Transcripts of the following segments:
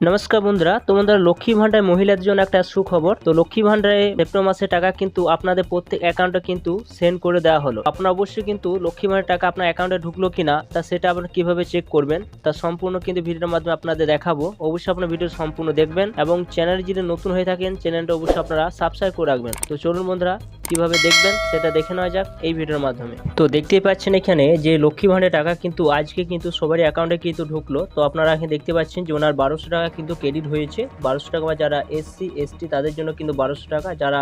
নমস্কার বন্ধুরা, তোমাদের লক্ষ্মী ভান্ডার মহিলাদের জন্য একটা সুখবর। তো লক্ষ্মী ভান্ডারে সেপ্টেম্বর মাসের টাকা কিন্তু আপনাদের প্রত্যেক অ্যাকাউন্টে কিন্তু সেন্ড করে দেওয়া হলো। আপনার অবশ্যই কিন্তু লক্ষ্মী ভান্ডার টাকা আপনার অ্যাকাউন্টে ঢুকলো কিনা, তা সেটা আপনারা কীভাবে চেক করবেন, তা সম্পূর্ণ কিন্তু ভিডিওর মাধ্যমে আপনাদের দেখাবো। অবশ্যই আপনার ভিডিও সম্পূর্ণ দেখবেন এবং চ্যানেল যদি নতুন হয়ে থাকেন চ্যানেলটা অবশ্যই আপনারা সাবস্ক্রাইব করে রাখবেন। তো চলুন বন্ধুরা কীভাবে দেখবেন সেটা দেখে নেওয়া যাক এই ভিডিওর মাধ্যমে। তো দেখতেই পাচ্ছেন এখানে যে লক্ষ্মী ভান্ডার টাকা কিন্তু আজকে কিন্তু সবারই অ্যাকাউন্টে কিন্তু ঢুকলো। তো আপনারা এখানে দেখতে পাচ্ছেন যে ওনার বারোশো টাকা কিন্তু ক্রেডিট হয়েছে। বারোশো টাকা বা যারা এসসি, এসটি তাদের জন্য কিন্তু বারোশো টাকা। যারা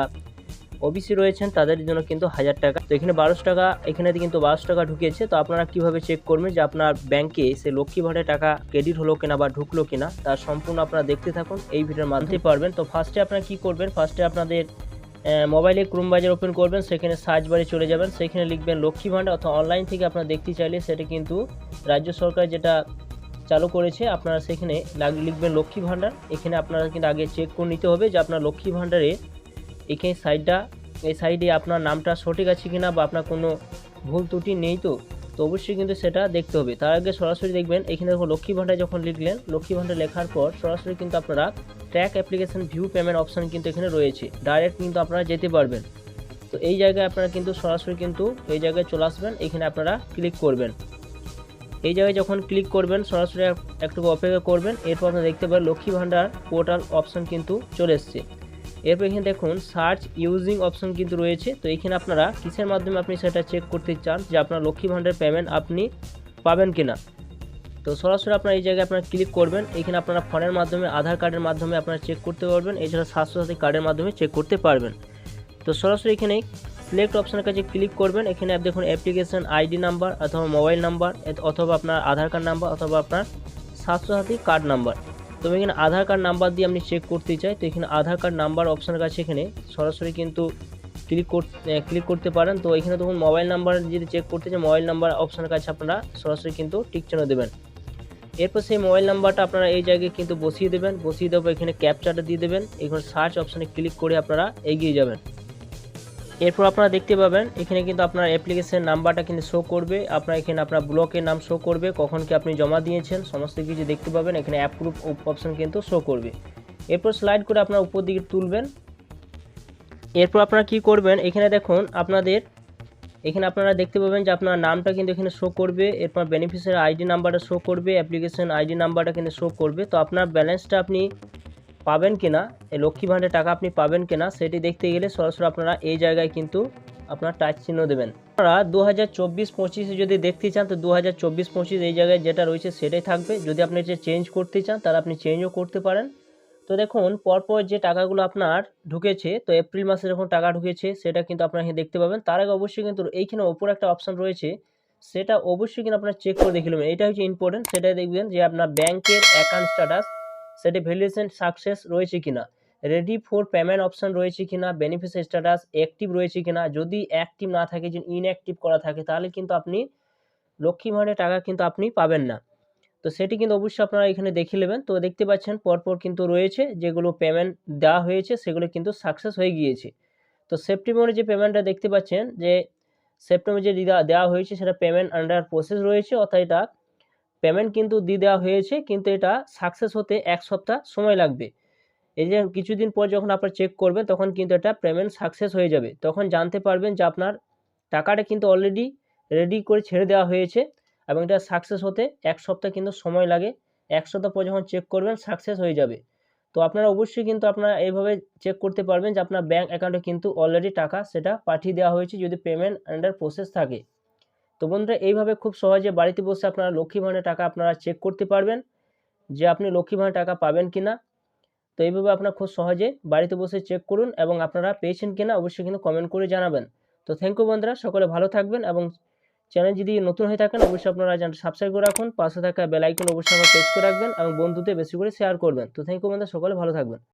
ওবিসি রয়েছেন তাদের জন্য কিন্তু হাজার টাকা। তো এখানে বারোশো টাকা, এখানে কিন্তু বারোশো টাকা ঢুকেছে। তো আপনারা কীভাবে চেক করবেন যে আপনার ব্যাংকে সে লক্ষ্মী ভাণ্ডার টাকা ক্রেডিট হলো কিনা বা ঢুকলো কিনা তার সম্পূর্ণ আপনারা দেখতে থাকুন। এই ভিডিওর মাধ্যমে পারবেন। তো ফার্স্টে আপনারা কি করবেন? ফার্স্টে আপনাদের মোবাইলে ক্রোম বাজার ওপেন করবেন, সেখানে সার্চ বারে চলে যাবেন, সেখানে লিখবেন লক্ষ্মী ভাণ্ডার অথবা অনলাইন থেকে আপনারা দেখতে চাইলে সেটা কিন্তু রাজ্য সরকার যেটা চালু করেছে, আপনারা সেখানে লিখবেন লক্ষ্মী ভাণ্ডার এখানে আপনারা কিন্তু আগে চেক করে নিতে হবে যে আপনার লক্ষ্মী ভাণ্ডারে এখানে সাইডটা এই সাইডে আপনার নামটা সঠিক আছে কিনা বা আপনার কোনো ভুল ত্রুটি নেই তো। তো অবশ্যই কিন্তু সেটা দেখতে হবে। তার আগে সরাসরি দেখবেন, এখানে দেখুন লক্ষ্মী ভাণ্ডার যখন লিখলেন, লক্ষ্মী ভাণ্ডার লেখার পর সরাসরি কিন্তু আপনারা track application view payment option কিন্তু এখানে রয়েছে। ডাইরেক্ট কিন্তু আপনারা যেতে পারবেন। তো এই জায়গায় আপনারা কিন্তু সরাসরি কিন্তু এই জায়গায় চলে আসবেন, এখানে আপনারা ক্লিক করবেন। এই জায়গায় যখন ক্লিক করবেন, সরাসরি একটু অপেক্ষা করবেন, এরপর আপনারা দেখতে পাবেন লক্ষ্মী ভাণ্ডার পোর্টাল অপশন কিন্তু চলে এসছে। এরপর এখানে দেখুন সার্চ ইউজিং অপশন কিন্তু রয়েছে। তো এখানে আপনারা কিসের মাধ্যমে আপনি সেটা চেক করতে চান যে আপনার লক্ষ্মী ভাণ্ডার পেমেন্ট আপনি পাবেন কিনা? তো সরাসরি আপনার এই জায়গায় আপনারা ক্লিক করবেন। এখানে আপনারা ফোনের মাধ্যমে, আধার কার্ডের মাধ্যমে আপনারা চেক করতে পারবেন। এছাড়া স্বাস্থ্যসাথী কার্ডের মাধ্যমে চেক করতে পারবেন। তো সরাসরি এখানে সিলেক্ট অপশনের কাছে ক্লিক করবেন। এখানে দেখুন অ্যাপ্লিকেশন আইডি নাম্বার অথবা মোবাইল নাম্বার অথবা আপনার আধার কার্ড নাম্বার অথবা আপনার স্বাস্থ্যসাথী কার্ড নাম্বার তো এখানে আধার কার্ড নাম্বার দিয়ে আপনি চেক করতে চাই, তো এখানে আধার কার্ড নাম্বার অপশনের কাছে এখানে সরাসরি কিন্তু ক্লিক করতে ক্লিক করতে পারেন। তো এখানে তখন মোবাইল নাম্বার যদি চেক করতে চাই মোবাইল নাম্বার অপশনের কাছে আপনারা সরাসরি কিন্তু টিক দেবেন। এরপর সেই মোবাইল নাম্বারটা আপনারা এই জায়গায় কিন্তু বসিয়ে দেবেন। বসিয়ে দেবো এখানে ক্যাপচারটা দিয়ে দেবেন। এখানে সার্চ অপশানে ক্লিক করে আপনারা এগিয়ে যাবেন। এরপর আপনারা দেখতে পাবেন, এখানে কিন্তু আপনার অ্যাপ্লিকেশন নাম্বারটা কিন্তু শো করবে। আপনার এখানে আপনার ব্লকের নাম শো করবে, কখন কি আপনি জমা দিয়েছেন, সমস্ত কিছু দেখতে পাবেন। এখানে অ্যাপ্রুভ অপশন কিন্তু শো করবে। এরপর স্লাইড করে আপনার উপর দিকে তুলবেন। এরপর আপনারা কি করবেন, এখানে দেখুন, আপনাদের এখানে আপনারা দেখতে পাবেন যে আপনার নামটা কিন্তু এখানে শো করবে, এরপর বেনিফিশিয়ারি আইডি নাম্বারটা শো করবে অ্যাপ্লিকেশন আইডি নাম্বারটা কিন্তু শো করবে। তো আপনার ব্যালেন্সটা আপনি পাবেন কিনা, এই লক্ষ্মী ভাণ্ডার টাকা আপনি পাবেন কিনা, সেটি দেখতে গেলে সরাসরি আপনারা এই জায়গায় কিন্তু আপনার টাচ চিহ্ন দেবেন। আপনারা দু হাজার চব্বিশ পঁচিশে যদি দেখতে চান, তো দু হাজার চব্বিশ পঁচিশ এই জায়গায় যেটা রয়েছে সেটাই থাকবে। যদি আপনি চেঞ্জ করতে চান, তাহলে আপনি চেঞ্জও করতে পারেন। তো দেখুন, পরপর যে টাকাগুলো আপনার ঢুকেছে, তো এপ্রিল মাসে যখন টাকা ঢুকেছে, সেটা কিন্তু আপনারা দেখতে পাবেন। তার আগে অবশ্যই কিন্তু এইখানে ওপর একটা অপশন রয়েছে, সেটা অবশ্যই কিন্তু আপনারা চেক করে দেখে নেবেন। এটা হচ্ছে ইম্পর্টেন্ট সেটা দেখবেন যে আপনার ব্যাংকের অ্যাকাউন্ট স্ট্যাটাস সেটা ভ্যালিডেশন সাকসেস রয়েছে কিনা রেডি ফর পেমেন্ট অপশন রয়েছে কিনা বেনিফিসিয়ারি স্ট্যাটাস অ্যাক্টিভ রয়েছে কিনা, যদি অ্যাক্টিভ না থাকে যে ইনঅ্যাক্টিভ করা থাকে, তাহলে কিন্তু আপনি লক্ষ্মী ভাণ্ডারের টাকা কিন্তু আপনি পাবেন না। তো সেটি কিন্তু অবশ্যই আপনারা এখানে দেখে নেবেন। তো দেখতে পাচ্ছেন পরপর কিন্তু রয়েছে যেগুলো পেমেন্ট দেওয়া হয়েছে, সেগুলো কিন্তু সাকসেস হয়ে গিয়েছে। তো সেপ্টেম্বরে যে পেমেন্টটা দেখতে পাচ্ছেন যে সেপ্টেম্বরে যে দেওয়া হয়েছে সেটা পেমেন্ট আন্ডার প্রসেস রয়েছে, অর্থাৎ এটা পেমেন্ট কিন্তু দিয়ে দেওয়া হয়েছে, কিন্তু এটা সাকসেস হতে এক সপ্তাহ সময় লাগবে। এই যে কিছুদিন পর যখন আপনার চেক করবেন, তখন কিন্তু এটা পেমেন্ট সাকসেস হয়ে যাবে। তখন জানতে পারবেন যে আপনার টাকাটা কিন্তু অলরেডি রেডি করে ছেড়ে দেওয়া হয়েছে। এবং এটা সাকসেস হতে এক সপ্তাহ কিন্তু সময় লাগে। এক সপ্তাহ পর যখন চেক করবেন সাকসেস হয়ে যাবে। তো আপনারা অবশ্যই কিন্তু আপনারা এইভাবে চেক করতে পারবেন যে আপনার ব্যাঙ্ক অ্যাকাউন্টে কিন্তু অলরেডি টাকা সেটা পাঠিয়ে দেওয়া হয়েছে যদি পেমেন্ট আন্ডার প্রসেস থাকে। তো বন্ধুরা, এইভাবে খুব সহজে বাড়িতে বসে আপনারা লক্ষ্মী ভাণ্ডার টাকা আপনারা চেক করতে পারবেন যে আপনি লক্ষ্মী ভাণ্ডার টাকা পাবেন কি না তো এইভাবে আপনারা খুব সহজে বাড়িতে বসে চেক করুন এবং আপনারা পেয়েছেন কিনা অবশ্যই কিন্তু কমেন্ট করে জানাবেন। তো থ্যাংক ইউ বন্ধুরা, সকলে ভালো থাকবেন এবং চ্যানেল যদি নতুন হয়ে থাকেন, অবশ্যই আপনারা চ্যানেল সাবস্ক্রাইব করে রাখুন। পাশে থাকা বেল আইকন অবশ্যই আপনারা প্রেস করে রাখবেন এবং বন্ধুদের বেশি করে শেয়ার করবেন। তো থ্যাংক ইউ বন্ধুরা, সকলে ভালো থাকবেন।